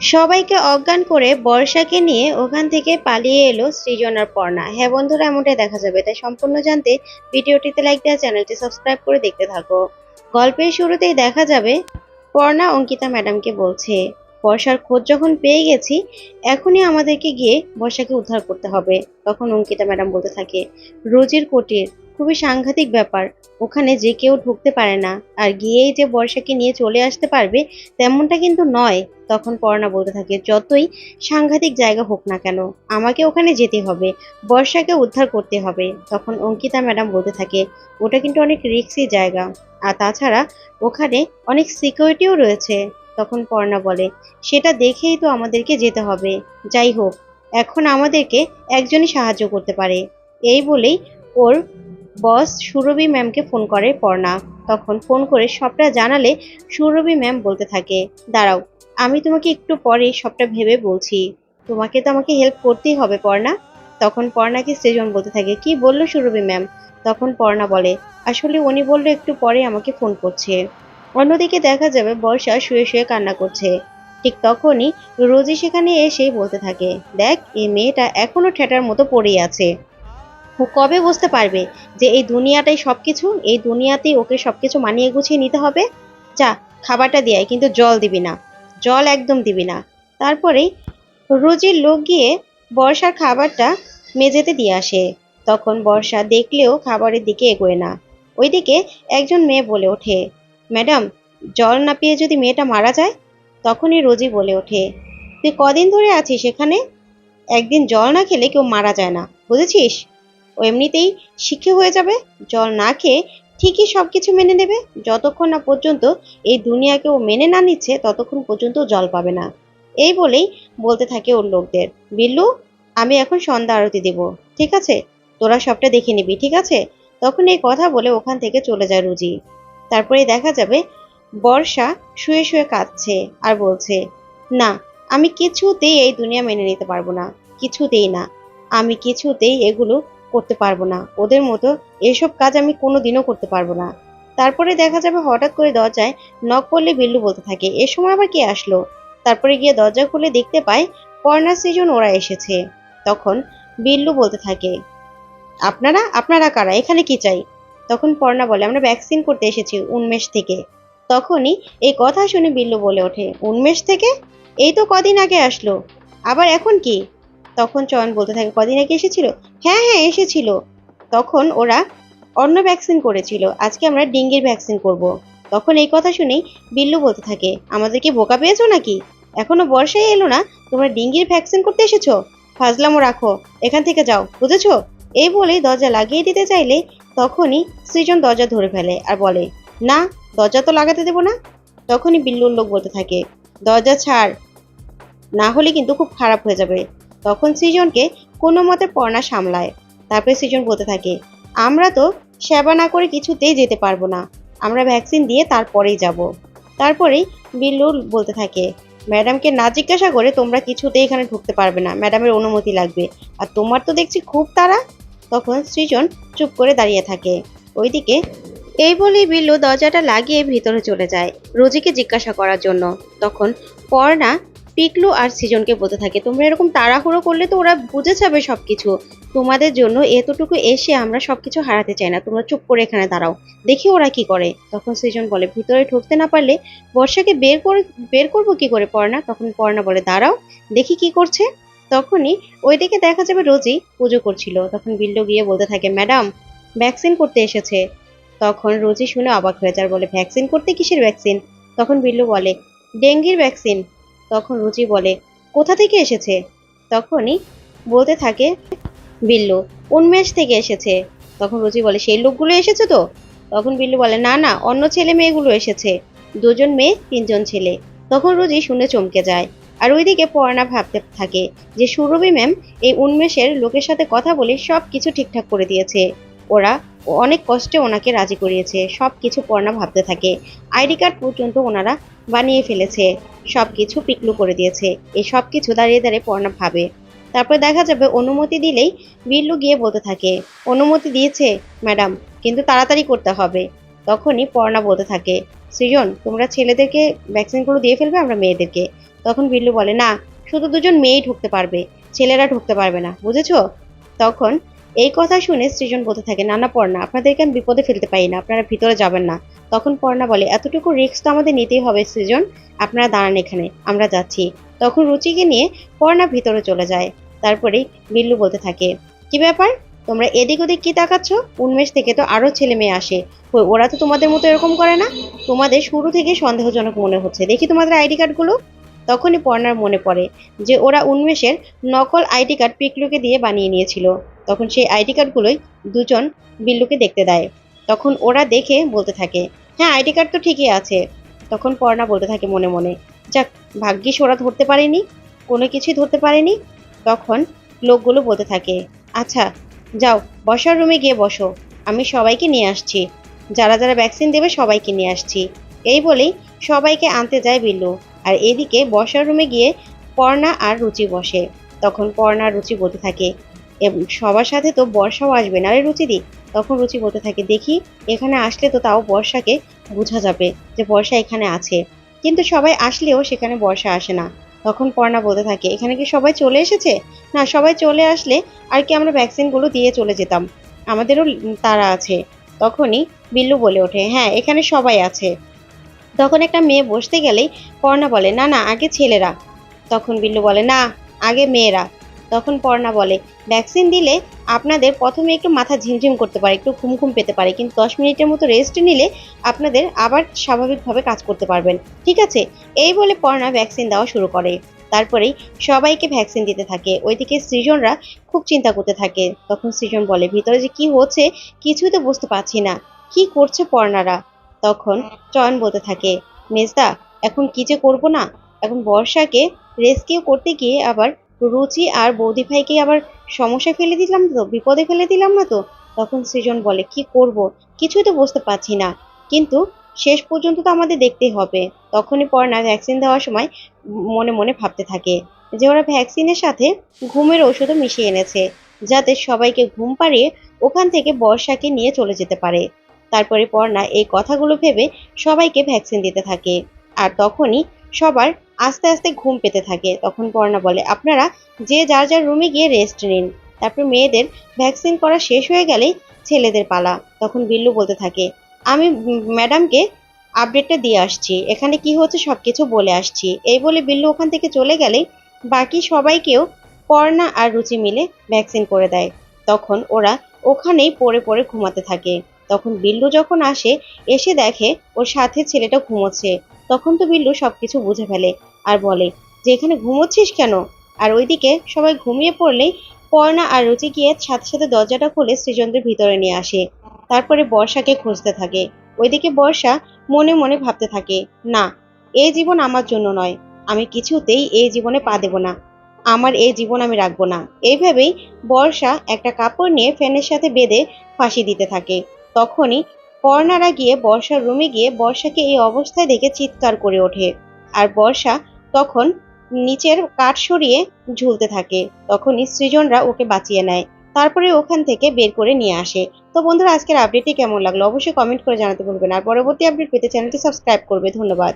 সবাইকে অজ্ঞান করে বর্ষাকে নিয়ে ওখান থেকে পালিয়ে এলো সৃজন আর পর্ণা হ্যাঁ বন্ধুরা, এমনটাই দেখা যাবে। তাই সম্পূর্ণ জানতে ভিডিওটিতে লাইক দেওয়া, চ্যানেলটি সাবস্ক্রাইব করে দেখতে থাকো। গল্পের শুরুতেই দেখা যাবে, পর্ণা অঙ্কিতা ম্যাডামকে বলছে, বর্ষার খোঁজ যখন পেয়ে গেছি, এখনই আমাদেরকে গিয়ে বর্ষাকে উদ্ধার করতে হবে। তখন অঙ্কিতা ম্যাডাম বলতে থাকে, রোজির কোটির খুবই সাংঘাতিক ব্যাপার। ওখানে যে কেউ ঢুকতে পারে না, আর গিয়েই যে বর্ষাকে নিয়ে চলে আসতে পারবে, তেমনটা কিন্তু নয়, তখন পর্ণা বলতে থাকে, যতই সাংঘাতিক জায়গা হোক না কেন, আমাকে ওখানে যেতে হবে, বর্ষাকে উদ্ধার করতে হবে, তখন অঙ্কিতা ম্যাডাম বলতে থাকে, ওটা কিন্তু অনেক রিস্কি জায়গা, আর তাছাড়া ওখানে অনেক সিকিউরিটিও রয়েছে, তখন পর্ণা বলে, সেটা দেখেই তো আমাদেরকে যেতে হবে, যাই হোক, এখন আমাদেরকে একজনই সাহায্য করতে পারে, এই বলেই ওর বস সুরভি ম্যামকে ফোন করে, পর্ণা। তখন ফোন করে সবটা জানালে সুরভি ম্যাম বলতে থাকে, দাঁড়াও, আমি তোমাকে একটু পরে সবটা ভেবে বলছি। তোমাকে তো আমাকে হেল্প করতেই হবে, পর্ণা। তখন পর্ণাকে সৃজন বলতে থাকে, কি বলল সুরভি ম্যাম? তখন পর্ণা বলে, আসলে উনি বলল একটু পরে আমাকে ফোন করছে। অন্যদিকে দেখা যাবে বর্ষা শুয়ে শুয়ে কান্না করছে। ঠিক তখনই রোজি সেখানে এসেই বলতে থাকে, দেখ, এই মেয়েটা এখনও ঠেটার মতো পড়েই আছে। কবে বুঝতে পারবে যে এই দুনিয়াটাই সবকিছু? এই দুনিয়াতেই ওকে সবকিছু মানিয়ে গুছিয়ে নিতে হবে? যা, খাবারটা দিয়ে কিন্তু জল দিবি না। জল একদম দিবি না। তারপরেই রোজির লোক গিয়ে বর্ষার খাবারটা মেঝেতে দিয়ে আসে। তখন বর্ষা দেখলেও খাবারের দিকে এগোয় না। ওইদিকে একজন মেয়ে বলে ওঠে, ম্যাডাম, জল না পেয়ে যদি মেয়েটা মারা যায়? তখনই রোজি বলে ওঠে, তুই কদিন ধরে আছিস এখানে? একদিন জল না খেলে কেউ মারা যায় না, বুঝেছিস? ও এমনিতেই শিক্ষে হয়ে যাবে। জল না খেয়ে ঠিকই সব কিছু মেনে নেবে। যতক্ষণ না পর্যন্ত এই দুনিয়াকে ও মেনে না নিচ্ছে, ততক্ষণ পর্যন্ত জল পাবে না। এই বলেই বলতে থাকে ওর লোকদের, বিল্লু, আমি এখন সন্ধ্যা আরতি দেব, ঠিক আছে? তোরা সবটা দেখে নিবি, ঠিক আছে? তখন এই কথা বলে ওখান থেকে চলে যায় রুজি। তারপরে দেখা যাবে বর্ষা শুয়ে শুয়ে কাঁদছে আর বলছে, না, আমি কিছুতেই এই দুনিয়া মেনে নিতে পারব না, কিছুতেই না। আমি কিছুতেই এগুলো করতে পারব না। ওদের মতো এসব কাজ আমি কোনোদিনও করতে পারব না। তারপরে দেখা যাবে হঠাৎ করে দরজায় নক করলে বিল্লু বলতে থাকে, এ সময় আবার কে আসলো? তারপরে গিয়ে দরজা খুলে দেখতে পায় কর্নার সিজন, ওরা এসেছে। তখন বিল্লু বলতে থাকে, আপনারা আপনারা কারা? এখানে কি চাই? তখন পর্ণা বলে, আমরা ভ্যাকসিন করতে এসেছি উন্মেষ থেকে। তখনই এই কথা শুনে বিল্লু বলে ওঠে, উন্মেষ থেকে? এই তো কদিন আগে আসলো। আবার এখন কি? তখন চয়ন বলতে থাকে, কদিন আগে এসেছিল? হ্যাঁ হ্যাঁ এসেছিল। তখন ওরা অন্য ভ্যাকসিন করেছিল। আজকে আমরা ডেঙ্গির ভ্যাকসিন করব। তখন এই কথা শুনেই বিল্লু বলতে থাকে আমাদেরকে বোকা পেয়েছ নাকি? এখনও বর্ষাই এলো না? তোমরা ডেঙ্গির ভ্যাকসিন করতে এসেছ? ফাজলামো রাখো, এখান থেকে যাও, বুঝেছ? এই বলেই দরজা লাগিয়ে দিতে চাইলে তখনই সৃজন দরজা ধরে ফেলে আর বলে, না, দরজা তো লাগাতে দেবো না? তখনই বিল্লুর লোক বলতে থাকে, দরজা ছাড়, না হলে কিন্তু খুব খারাপ হয়ে যাবে। তখন সৃজনকে কোনো মতে পর্ণা সামলায়। তারপরে সৃজন বলতে থাকে, আমরা তো সেবা না করে কিছুতেই যেতে পারব না। আমরা ভ্যাকসিন দিয়ে তারপরেই যাব। তারপরেই বিল্লু বলতে থাকে, ম্যাডামকে না জিজ্ঞাসা করে তোমরা কিছুতেই এখানে ঢুকতে পারবে না। ম্যাডামের অনুমতি লাগবে। আর তোমার তো দেখছি খুব তাড়া। তখন সৃজন চুপ করে দাঁড়িয়ে থাকে। ওইদিকে এই বলেই বিল্লু দরজাটা লাগিয়ে ভিতরে চলে যায় রোজিকে জিজ্ঞাসা করার জন্য। তখন পর্ণা পিকলু আর সৃজনকে বলতে থাকে, তোমরা এরকম তাড়াহুড়ো করলে তো ওরা বুঝে যাবে সব কিছু তোমাদের জন্য এতটুকু এসে আমরা সব কিছু হারাতে চাই না। তোমরা চুপ করে এখানে দাঁড়াও। দেখি ওরা কি করে। তখন সৃজন বলে, ভিতরে ঢুকতে না পারলে বর্ষাকে বের করে, বের করব কি করে পর্ণা তখন পর্ণা বলে, দাঁড়াও, দেখি কি করছে। তখনই ওইদিকে দেখা যাবে রোজি পুজো করছিল। তখন বিল্লু গিয়ে বলতে থাকে, ম্যাডাম, ভ্যাকসিন করতে এসেছে। তখন রোজি শুনে অবাক হয়ে যায় আর বলে, ভ্যাকসিন করতে কিসের ভ্যাকসিন? তখন বিল্লু বলে, ডেঙ্গির ভ্যাকসিন। তখন রুচি বলে, কোথা থেকে এসেছে? তখনই বলতে থাকে, বিল্লু, উন্মেষ থেকে এসেছে। তখন রুচি বলে, সেই লোকগুলো এসেছে তো? তখন বিল্লু বলে, না না, অন্য ছেলে মেয়েগুলো এসেছে। দুজন মেয়ে, তিনজন ছেলে। তখন রুজি শুনে চমকে যায়। আর ওইদিকে পর্ণা ভাবতে থাকে যে, সুরভি ম্যাম এই উন্মেষের লোকের সাথে কথা বলে সব কিছু ঠিকঠাক করে দিয়েছে। ওরা অনেক কষ্টে ওনাকে রাজি করিয়েছে সব কিছু পর্ণা ভাবতে থাকে। আইডি কার্ড পর্যন্ত ওনারা বানিয়ে ফেলেছে সব কিছু পিকলু করে দিয়েছে, এই সব কিছু দাঁড়িয়ে দাঁড়িয়ে পর্ণা ভাবে। তারপরে দেখা যাবে অনুমতি দিলেই বিল্লু গিয়ে বলতে থাকে, অনুমতি দিয়েছে, ম্যাডাম, কিন্তু তাড়াতাড়ি করতে হবে। তখনই পর্ণা বলতে থাকে, সৃজন, তোমরা ছেলেদেরকে ভ্যাকসিনগুলো দিয়ে ফেলবে, আমরা মেয়েদেরকে। তখন বিল্লু বলে, না, শুধু দুজন মেয়েই ঢুকতে পারবে, ছেলেরা ঢুকতে পারবে না, বুঝেছ? তখন এই কথা শুনে সৃজন বলতে থাকে নানা পর্ণা, আপনাদেরকে আমি বিপদে ফেলতে পারি না, আপনারা ভিতরে যাবেন না। তখন পর্ণা বলে, এতটুকু রিস্ক তো আমাদের নিতেই হবে সৃজন, আপনারা দাঁড়ান এখানে, আমরা যাচ্ছি। তখন রুচিকে নিয়ে পর্ণা ভিতরে চলে যায়। তারপরেই বিল্লু বলতে থাকে, কি ব্যাপার? তোমরা এদিক ওদিক কি তাকাচ্ছ? উন্মেষ থেকে তো আরও ছেলে মেয়ে আসে। ওরা তো তোমাদের মতো এরকম করে না? তোমাদের শুরু থেকে সন্দেহজনক মনে হচ্ছে। দেখি তোমাদের আইডি কার্ডগুলো। তখনই পর্ণার মনে পড়ে যে ওরা উন্মেষের নকল আইডি কার্ড পিকলুকে দিয়ে বানিয়ে নিয়েছিল। তখন সেই আইডি কার্ডগুলোই দুজন বিল্লুকে দেখতে দেয়। তখন ওরা দেখে বলতে থাকে হ্যাঁ আইডি কার্ড তো ঠিকই আছে। তখন পর্ণা বলতে থাকে মনে মনে, যাক, ভাগ্যিস ওরা ধরতে পারেনি, কোনো কিছুই ধরতে পারেনি। তখন লোকগুলো বলতে থাকে আচ্ছা যাও, বসার রুমে গিয়ে বসো, আমি সবাইকে নিয়ে আসছি। যারা যারা ভ্যাকসিন দেবে সবাইকে নিয়ে আসছি। এই বলেই সবাইকে আনতে যায় বিল্লু। আর এদিকে বসার রুমে গিয়ে পর্ণা আর রুচি বসে। তখন পর্ণা রুচি বলতে থাকে "এব- সবার সাথে তো বর্ষাও আসবে না রে রুচিদি? তখন রুচি বলতে থাকে, দেখি, এখানে আসলে তো তাও বর্ষাকে বোঝা যাবে যে বর্ষা এখানে আছে। কিন্তু সবাই আসলেও সেখানে বর্ষা আসে না। তখন পর্ণা বলতে থাকে, এখানে কি সবাই চলে এসেছে? না, সবাই চলে আসলে আর কি আমরা ভ্যাকসিনগুলো দিয়ে চলে যেতাম। আমাদেরও তারা আছে। তখনই বিল্লু বলে ওঠে হ্যাঁ এখানে সবাই আছে। তখন একটা মেয়ে বসতে গেলেই পর্ণা বলে, না না, আগে ছেলেরা। তখন বিল্লু বলে, না, আগে মেয়েরা। তখন পর্ণা বলে, ভ্যাকসিন দিলে আপনাদের প্রথমে একটু মাথা ঝিমঝিম করতে পারে, একটু ঘুম পেতে পারে, কিন্তু দশ মিনিটের মতো রেস্ট নিলে আপনাদের আবার স্বাভাবিকভাবে কাজ করতে পারবেন। ঠিক আছে? এই বলে পর্ণা ভ্যাকসিন দেওয়া শুরু করে। তারপরেই সবাইকে ভ্যাকসিন দিতে থাকে। ওইদিকে সৃজনরা খুব চিন্তা করতে থাকে। তখন সৃজন বলে, ভিতরে যে কি হচ্ছে কিছুই তো বুঝতে পারছি না। কি করছে পর্ণারা? তখন চয়ন বলতে থাকে, মেজদা, এখন কি যে করব না? এখন বর্ষাকে রেস্কিউ করতে গিয়ে আবার রুচি আর বৌদি ভাইকে আবার সমস্যায় ফেলে দিলাম তো, বিপদে ফেলে দিলাম না তো? তখন সৃজন বলে, কি করব? কিছুই তো বুঝতে পারছি না। কিন্তু শেষ পর্যন্ত তো আমাদের দেখতেই হবে। তখনই পর্ণা ভ্যাকসিন দেওয়ার সময় মনে মনে ভাবতে থাকে যে ওরা ভ্যাকসিনের সাথে ঘুমের ওষুধও মিশিয়ে এনেছে, যাতে সবাইকে ঘুম পাড়িয়ে ওখান থেকে বর্ষাকে নিয়ে চলে যেতে পারে। তারপরে পর্ণা এই কথাগুলো ভেবে সবাইকে ভ্যাকসিন দিতে থাকে। আর তখনই সবার আস্তে আস্তে ঘুম পেতে থাকে। তখন পর্ণা বলে, আপনারা যে যার যার রুমে গিয়ে রেস্ট নিন। তারপর মেয়েদের ভ্যাকসিন করা শেষ হয়ে গেলেই ছেলেদের পালা। তখন বিল্লু বলতে থাকে, আমি ম্যাডামকে আপডেটটা দিয়ে আসছি। এখানে কি হচ্ছে সব কিছু বলে আসছি। এই বলে বিল্লু ওখান থেকে চলে গেলেই বাকি সবাইকেও পর্ণা আর রুচি মিলে ভ্যাকসিন করে দেয়। তখন ওরা ওখানেই পড়ে পড়ে ঘুমাতে থাকে। তখন বিল্লু যখন আসে, এসে দেখে ওর সাথে ছেলেটা ঘুমোচ্ছে। তখন তো বিল্লু সবকিছু বুঝে ফেলে আর বলে, যে এখানে ঘুমোচ্ছিস কেন? আর ওইদিকে সবাই ঘুমিয়ে পড়লেই পর্ণা আর রুচি গিয়ে সাথে সাথে দরজাটা খুলে সৃজনদের ভিতরে নিয়ে আসে। তারপরে বর্ষাকে খুঁজতে থাকে। ওইদিকে বর্ষা মনে মনে ভাবতে থাকে, না এই জীবন আমার জন্য নয়। আমি কিছুতেই এই জীবনে পা দেব না। আমার এই জীবন আমি রাখব না। এইভাবেই বর্ষা একটা কাপড় নিয়ে ফ্যানের সাথে বেঁধে ফাঁসি দিতে থাকে। তখনই পর্ণারা গিয়ে বর্ষার রুমে গিয়ে বর্ষাকে এই অবস্থায় দেখে চিৎকার করে ওঠে। আর বর্ষা তখন নিচের কাঠ সরিয়ে ঝুলতে থাকে। তখনই সৃজনরা ওকে বাঁচিয়ে নেয়। তারপরে ওখান থেকে বের করে নিয়ে আসে। তো বন্ধুরা, আজকের আপডেটটি কেমন লাগল? অবশ্যই কমেন্ট করে জানাতে ভুলবেন আর পরবর্তী আপডেট পেতে চ্যানেলটি সাবস্ক্রাইব করবে। ধন্যবাদ।